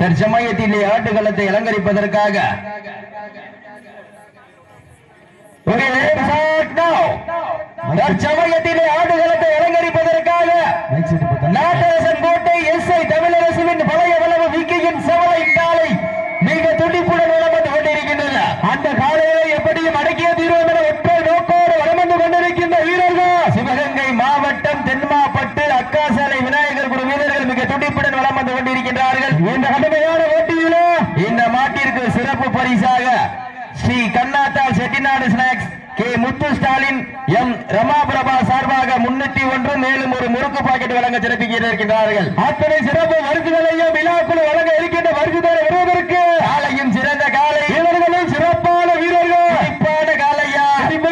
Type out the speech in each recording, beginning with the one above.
தற்சமயத்திலே ஆட்டுக்களத்தை அலங்கரிப்பதற்காக. தற்சமயத்திலே ஆடுகளத்தை அலங்கரிப்பதற்காக. நாட்டரசன் கோட்டை எஸ் ஐ தமிழரசுவின் பழைய வளவு விக்கியின் செவலை காலை மிக துடிப்புடன் வளம் வந்து கொண்டிருக்கின்றன அந்த காலையை எப்படியும் அடக்கிய தீர்வோம் என ஒற்றை நோக்கோடு வளம் வந்து கொண்டிருக்கின்ற வீரர்கள் சிவகங்கை மாவட்டம் தென்மாப்பட்டு அக்காசாலை விநாயகர் குழு வீரர்கள் மிக துடிப்புடன் வளம் வந்து கொண்டிருக்கின்றார்கள் இந்த கடுமையான போட்டியிலே இந்த மாட்டிற்கு சிறப்பு பரிசாக Shri Kannathal Chettinad snacks K Muthu Stalin M Ramaprabha சார்பாக முன்னூத்தி ஒன்று மேலும் ஒரு முறுக்கு பாக்கெட் வழங்க சிறப்பிக்க இருக்கின்றார்கள் அத்தனை சிறப்பு வருதுகளையும் விழாக்குழு வழங்க இருக்கின்ற மருந்துகளை வருவதற்கு காலையும் சிறந்த காலை. வீரர்களும் சிறப்பான வீரர்கள். சிறப்பான காலையா.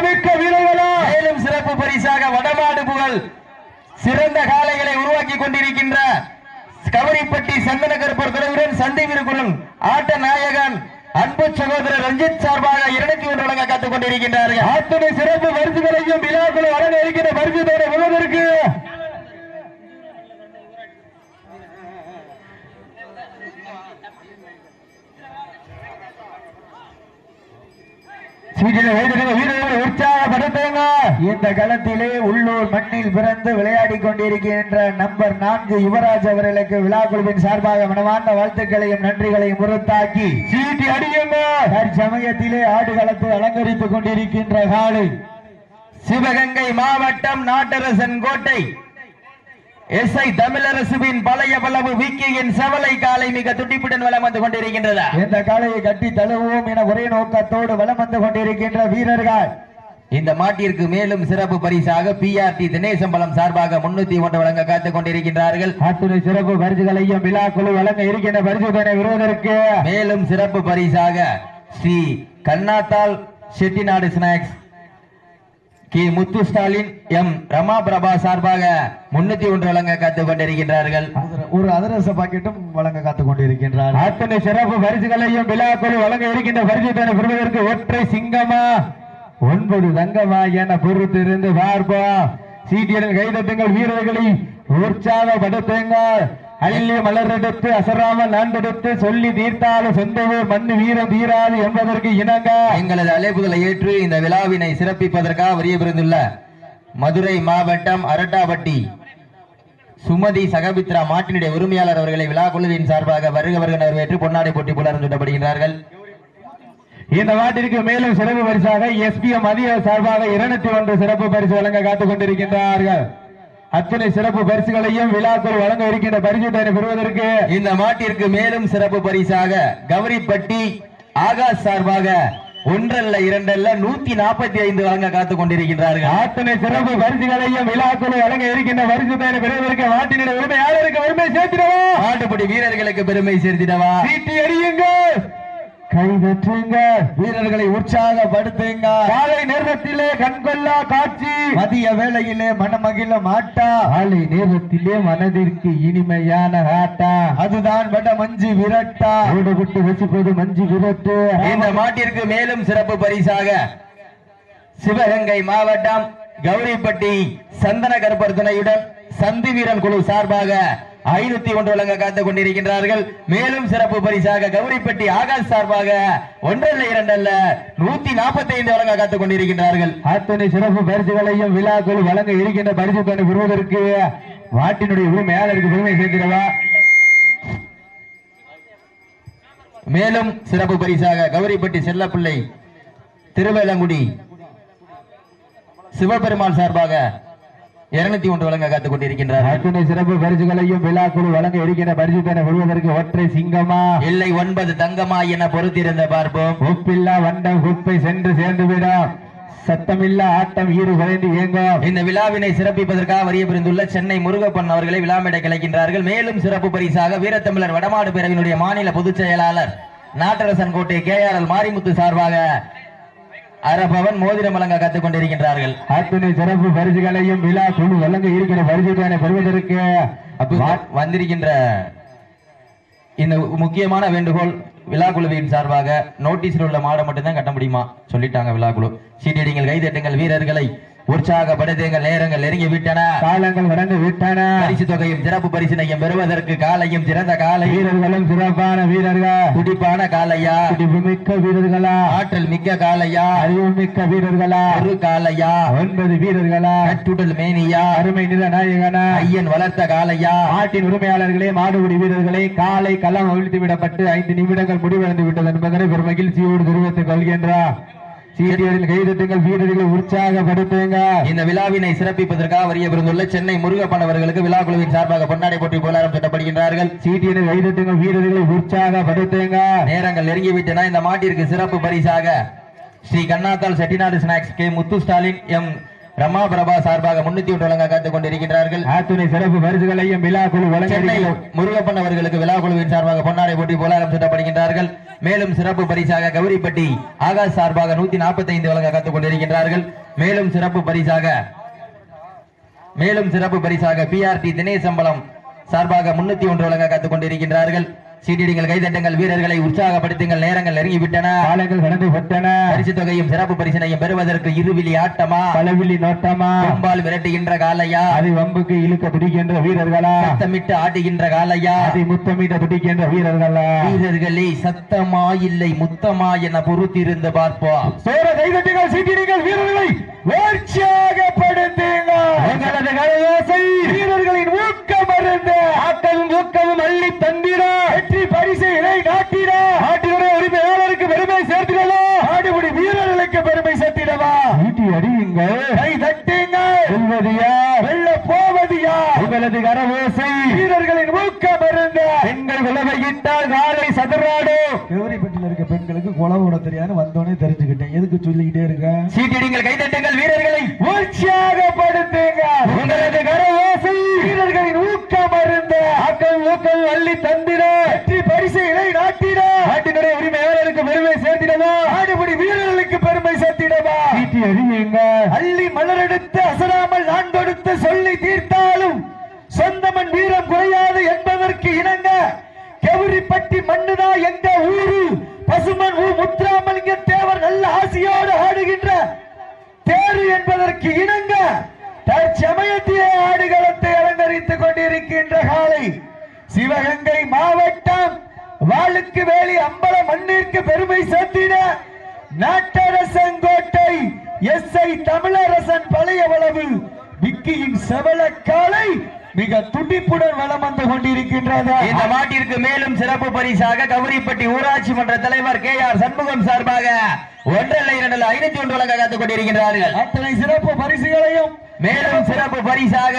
மிக்க வீரர்களா. மேலும் சிறப்பு பரிசாக வடமாடு புகழ் சிறந்த காலைகளை உருவாக்கி கொண்டிருக்கின்ற தவறிப்பட்டி சந்தனகர் பொறுத்தளவுடன் துறையுடன் சந்தை விருக்குளம் ஆட்ட நாயகன் அன்பு சகோதரர் ரஞ்சித் சார்பாக இருநூத்தி ஒன்று வழங்க காத்துக் கொண்டிருக்கின்றார்கள். அத்துணை சிறப்பு பரிசுகளையும் விழாக்களும் வழங்க இருக்கின்ற பரிசு தர உள்ளதற்கு உற்சாகப்படுத்துங்க. இந்த களத்திலே உள்ளூர் மண்ணில் பிறந்து விளையாடி கொண்டிருக்கின்ற நம்பர் நான்கு யுவராஜ் அவர்களுக்கு விழாக்குழுவின் சார்பாக மனமார்ந்த வாழ்த்துக்களையும் நன்றிகளையும் உறுத்தாக்கி சீட்டி அடியுங்க. தற்சமயத்திலே ஆடுகளத்தை அலங்கரித்துக் கொண்டிருக்கின்ற காலை. சிவகங்கை மாவட்டம் நாட்டரசன் கோட்டை. எஸ் ஐ தமிழரசுவின் பழைய பலவு விக்கியின் செவலை காலை மிக துடிப்புடன் வலம் வந்து கொண்டிருக்கின்றதா? இந்த காலையை கட்டி தழுவுவோம் என ஒரே நோக்கத்தோடு வலம் வந்து கொண்டிருக்கின்ற வீரர்கள். இந்த மாட்டிற்கு மேலும் சிறப்பு பரிசாக பிஆர்டி தினேசம்பலம் சார்பாக முன்னூத்தி ஒன்று வழங்க காத்துக் கொண்டிருக்கின்றார்கள். அத்துணை சிறப்பு பரிசுகளையும் விழாக்குழு வழங்க இருக்கின்ற பரிசுதனை விருவதற்கு மேலும் சிறப்பு பரிசாக Shri Kannathal Chettinad snacks K. Muthu Stalin M. Rama Prabha சார்பாக முன்னூத்தி ஒன்று வழங்க காத்துக் கொண்டிருக்கின்றார்கள். ஒரு அதிரச பாக்கெட்டும் வழங்க காத்துக் கொண்டிருக்கின்றார் அத்தனை சிறப்பு பரிசுகளையும் விழாக்குழு வழங்க இருக்கின்ற பரிசுதனை பெறுவதற்கு ஒற்றை சிங்கமா? ஒன்பது தங்கமா என பொறுத்திருந்து பார்ப்போம். சீட்டியடன் கைதட்டுங்கள் வீரர்களை. உற்சாகப்படுத்துங்கள். அள்ளி மலரெடுத்து அசராமல் நாண்டெடுத்து சொல்லி தீர்த்தாலும் சொந்த ஊர் மண்ணு வீரம் தீராது என்பதற்கு இணங்க. எங்களது அழைப்புகளை ஏற்று இந்த விழாவினை சிறப்பிப்பதற்காக வரிய பிறந்துள்ள மதுரை மாவட்டம் அரட்டாப்பட்டி சுமதி சகபித்ரா மாட்டினுடைய உரிமையாளர் அவர்களை விழா குழுவின் சார்பாக வருக வருக வரவேற்று பொன்னாடை போட்டி புலரும் சுட்டப்படுகின்றார்கள். இந்த நாட்டிற்கு மேலும் சிறப்பு பரிசாக எஸ்பிஎம் மதிய சார்பாக இருநூத்தி ஒன்று சிறப்பு பரிசு வழங்க காத்துக் கொண்டிருக்கின்றார்கள். அத்தனை சிறப்பு பரிசுகளையும் விழாக்கள் வழங்க இருக்கின்ற பரிசுத்தனை பெறுவதற்கு இந்த மாட்டிற்கு மேலும் சிறப்பு பரிசாக கௌரிப்பட்டி ஆகாஷ் சார்பாக ஒன்றல்ல இரண்டல்ல நூத்தி நாற்பத்தி ஐந்து வழங்க காத்துக் கொண்டிருக்கின்றார்கள். அத்தனை சிறப்பு பரிசுகளையும் விழாக்கள் வழங்க இருக்கின்ற பரிசுத்தனை பெறுவதற்கு நாட்டினுடைய உரிமை சேர்த்திடவா? மாட்டுப்படி வீரர்களுக்கு பெருமை சேர்த்திடவா? சீட்டி எறியுங்கள் கைதற்றுங்க வீரர்களை உற்சாகப்படுத்துங்க. காலை நேரத்திலே கண்கொள்ளா காட்சி. மதிய வேளையிலே மனமகிழ மாட்டா. காலை நேரத்திலே மனதிற்கு இனிமையான ஆட்டா. அதுதான் வட மஞ்சு விரட்டா. ஓட விட்டு வச்சுப்பது மஞ்சு விரட்டு. இந்த மாட்டிற்கு மேலும் சிறப்பு பரிசாக சிவகங்கை மாவட்டம் கௌரிப்பட்டி சந்தன கருப்பர் துணையுடன் சந்தி வீரன் குழு சார்பாக ஐநூத்தி ஒன்று வழங்க காத்துக் கொண்டிருக்கின்றார்கள். மேலும் சிறப்பு பரிசாக கௌரிப்பட்டி ஆகாஷ் சார்பாக ஒன்றல்ல இரண்டல்ல நூத்தி நாற்பத்தி ஐந்து வழங்க காத்துக் கொண்டிருக்கின்றார்கள். அத்தனை சிறப்பு பரிசுகளையும் விழாக்கள் வழங்க இருக்கின்ற பரிசு தன்னை பெறுவதற்கு நாட்டினுடைய உரிமையாளருக்கு பெருமை சேர்த்திடவா மேலும் சிறப்பு பரிசாக கௌரிப்பட்டி செல்லப்பிள்ளை திருவேலங்குடி சிவபெருமாள் சார்பாக இருநூத்தி ஒன்று வழங்க காத்துக் கொண்டிருக்கின்றார்கள். அத்தனை சிறப்பு பரிசுகளையும் விழாக்குழு வழங்க இருக்கின்ற பரிசு தன்னை பெறுவதற்கு ஒற்றை சிங்கமா? இல்லை ஒன்பது தங்கமா என பொறுத்திருந்த பார்ப்போம். உப்பில்லா வண்டம் குப்பை சென்று சேர்ந்துவிடும் சத்தமில்லா ஆட்டம் ஈடு குறைந்து இயங்கும் இந்த விழாவினை சிறப்பிப்பதற்காக வரிய புரிந்துள்ள சென்னை முருகப்பன் அவர்களை விழாமேடை கலைக்கின்றார்கள். மேலும் சிறப்பு பரிசாக வீரத்தமிழர் வடமாடு பிரிவினுடைய மாநில பொதுச் செயலாளர் நாட்டரசன் கோட்டை கே ஆர் எல் மாரிமுத்து சார்பாக அரபவன் மோதிரம் வழங்க கத்துக் கொண்டிருக்கின்றார்கள் அத்தனை சிறப்பு பரிசுகளையும் விழா குழு வழங்க இருக்கிற பரிசு தன்னை பெறுவதற்கு வந்திருக்கின்ற இந்த முக்கியமான வேண்டுகோள் விழா குழுவின் சார்பாக நோட்டீஸில் உள்ள மாடை மட்டும்தான் கட்ட முடியுமா? சொல்லிட்டாங்க விழா குழு. சீட்டியடிங்கள் கைதட்டுங்கள் வீரர்களை உற்சாகப்படுத்துங்கள் நேரங்கள் நெருங்கி விட்டன காலங்கள் கடந்து விட்டன. பரிசு தொகையும் சிறப்பு பரிசினையும் பெறுவதற்கு காலையும் சிறந்த காலை. வீரர்களும் சிறப்பான வீரர்கள்? துடிப்பான காலையா? துடிப்பு மிக்க வீரர்களா? ஆற்றல் மிக்க காலையா? அறிவு மிக்க வீரர்களா? ஒரு காலையா? ஒன்பது வீரர்களா? கட்டுடல் மேனியா? அருமை நில நாயகனா? ஐயன் வளர்த்த காலையா? நாட்டின் உரிமையாளர்களே மாடுபிடி வீரர்களே காலை களம் அவிழ்த்து விடப்பட்டு ஐந்து நிமிடங்கள் முடிவடைந்து விட்டது என்பதனை பெரும் மகிழ்ச்சியோடு தெரிவித்துக் கொள்கின்றார். சீட்டியரில் கைதட்டுங்கள் வீரர்களை உற்சாகப்படுத்துங்க. இந்த விழாவினை சிறப்பிப்பதற்காக வரிய விருந்துள்ள சென்னை முருகப்பன் அவர்களுக்கு விழா குழுவின் சார்பாக பொன்னாடை போட்டி போலாரம் சுட்டப்படுகின்றார்கள் சீட்டியரில் கைதட்டுங்கள் வீரர்களை உற்சாகப்படுத்துங்க. நேரங்கள் நெருங்கி விட்டன இந்த மாட்டிற்கு சிறப்பு பரிசாக Shri Kannathal Chettinad snacks K Muthu Stalin M Rama Prabha சார்பாக முன்னூத்தி ஒன்று வழங்க காத்துக் கொண்டிருக்கிறார்கள் ஆத்துணை சிறப்பு பரிசுகளையும் விழா குழு சென்னை வழங்க முருகப்பன் அவர்களுக்கு விழா குழுவின் சார்பாக பொன்னாடை போட்டி போலாரம் சுட்டப்படுகின்றார்கள். மேலும் சிறப்பு பரிசாக கௌரிப்பட்டி ஆகாஷ் சார்பாக நூத்தி நாற்பத்தி ஐந்து வழங்க காத்துக் கொண்டிருக்கின்றார்கள். மேலும் சிறப்பு பரிசாக மேலும் சிறப்பு பரிசாக பிஆர்டி தினேசம்பலம் சார்பாக முன்னூத்தி ஒன்று வழங்க காத்துக் கொண்டிருக்கின்றார்கள். சீட்டிடுங்கள் கைதட்டுங்கள் வீரர்களை உற்சாகப்படுத்துங்கள் நேரங்கள் நெருங்கி விட்டன காலங்கள் கடந்து விட்டன. பரிசு தொகையும் சிறப்பு பரிசினையும் பெறுவதற்கு இருவிழி ஆட்டமா? பலவில்லி நோட்டமா? கொம்பால் விரட்டுகின்ற காலையா அதை வம்புக்கு இழுக்க துடிக்கின்ற வீரர்களா? சத்தமிட்டு ஆடுகின்ற காலையா அதை முத்தமிட துடிக்கின்ற வீரர்களா? வீரர்களே சத்தமா இல்லை முத்தமா என பொறுத்திருந்து பார்ப்போம். சோர கைதட்டுங்கள் சீட்டிடுங்கள் வீரர்களை உற்சாகப்படுத்துங்க உங்களது கரயோசை வீரர்களின் ஆக்கவும் ஊக்கமும் அள்ளி தந்திட வெற்றி பரிசு இணை நாட்டிட. நாட்டினுடைய உரிமையாளருக்கு பெருமை சேர்த்திடவா? ஆடுபடி வீரர்களுக்கு பெருமை சேர்த்திடவா? ஈட்டி அடியுங்கள். கை தட்டுங்கள். வெல்வது யார் வெல்ல போவது யார் உங்களது கரவோசை. வீரர்களின் ஊக்கம் அருந்த. பெண்கள் விலகையிட்டால் காலை சதுராடு கௌரிப்பட்டியில் இருக்க பெண்களுக்கு குளவு விட தெரியாது வந்தோடனே தெரிஞ்சுக்கிட்டேன். எதுக்கு சொல்லிக்கிட்டே இருக்க? சீட்டிடுங்கள் கைதட்டுங்கள் வீரர்களை. உற்சாகப்படுத்துங்க உங்களது அருந்த ஆக்கம் ஊக்கம் அள்ளி தந்திட. வெற்றி பரிசு இணை நாட்டிட. நாட்டினுடைய உரிமையாளருக்கு பெருமை சேர்த்திடவா? ஆடுபடி வீரர்களுக்கு பெருமை சேர்த்திடவா? வீட்டி அறியுங்க அள்ளி மலரெடுத்து அசராமல் நான் கொடுத்து சொல்லி தீர்த்தாலும் சொந்தமன் வீரம் குறையாது என்பதற்கு இணங்க கெவுரிப்பட்டி மண்ணுதா எங்க ஊரு? பசுமன் ஊ முத்துராமலிங்க தேவர் நல்ல ஆசியோடு ஆடுகின்ற தேரு என்பதற்கு இணங்க தற்சமயத்திலே ஆடுகளத்தை அலங்கரித்துக் கொண்டிருக்கின்ற காலை சிவகங்கை மாவட்டம் வாளுக்கு வேலி அம்பல மண்ணிற்கு பெருமை சேர்த்திட நாட்டரசங்கோட்டை எஸ் ஐ தமிழரசன் பழைய வளவு விக்கியின் செவல காலை மிக துடிப்புடன் வலம் வந்து கொண்டிருக்கின்றது. இந்த மாட்டிற்கு மேலும் சிறப்பு பரிசாக கௌரிப்பட்டி ஊராட்சி மன்ற தலைவர் கே ஆர் சண்முகம் சார்பாக ஒன்றல்ல இரண்டு ஐநூத்தி ஒன்று வழங்க காத்துக் கொண்டிருக்கிறார்கள் அத்தனை சிறப்பு பரிசுகளையும் மேலும் சிறப்பு பரிசாக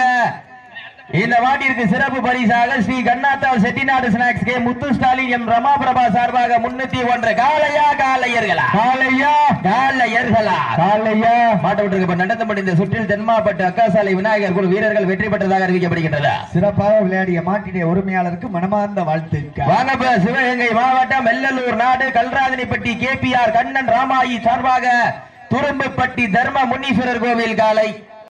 இந்த மாட்டிற்கு சிறப்பு பரிசாக Shri Kannathal Chettinad snacks K Muthu Stalin M Rama Prabha சார்பாக முன்னூத்தி ஒன்று. காலையா காலையர்களா காலையா காலையர்களா காலையா மாட்ட விட்டு நடந்து முடிந்த சுற்றில் தென்மாப்பட்டு அக்காசாலை விநாயகர் குழு வீரர்கள் வெற்றி பெற்றதாக அறிவிக்கப்படுகின்றன சிறப்பாக விளையாடிய மாட்டினுடைய உரிமையாளருக்கு மனமார்ந்த வாழ்த்துக்கள். வாங்க சிவகங்கை மாவட்டம் வெள்ளலூர் நாடு கல்ராதனிப்பட்டி கேபிஆர் கண்ணன் ராமாயி சார்பாக துரும்புப்பட்டி தர்ம முனீஸ்வரர் கோவில் காலை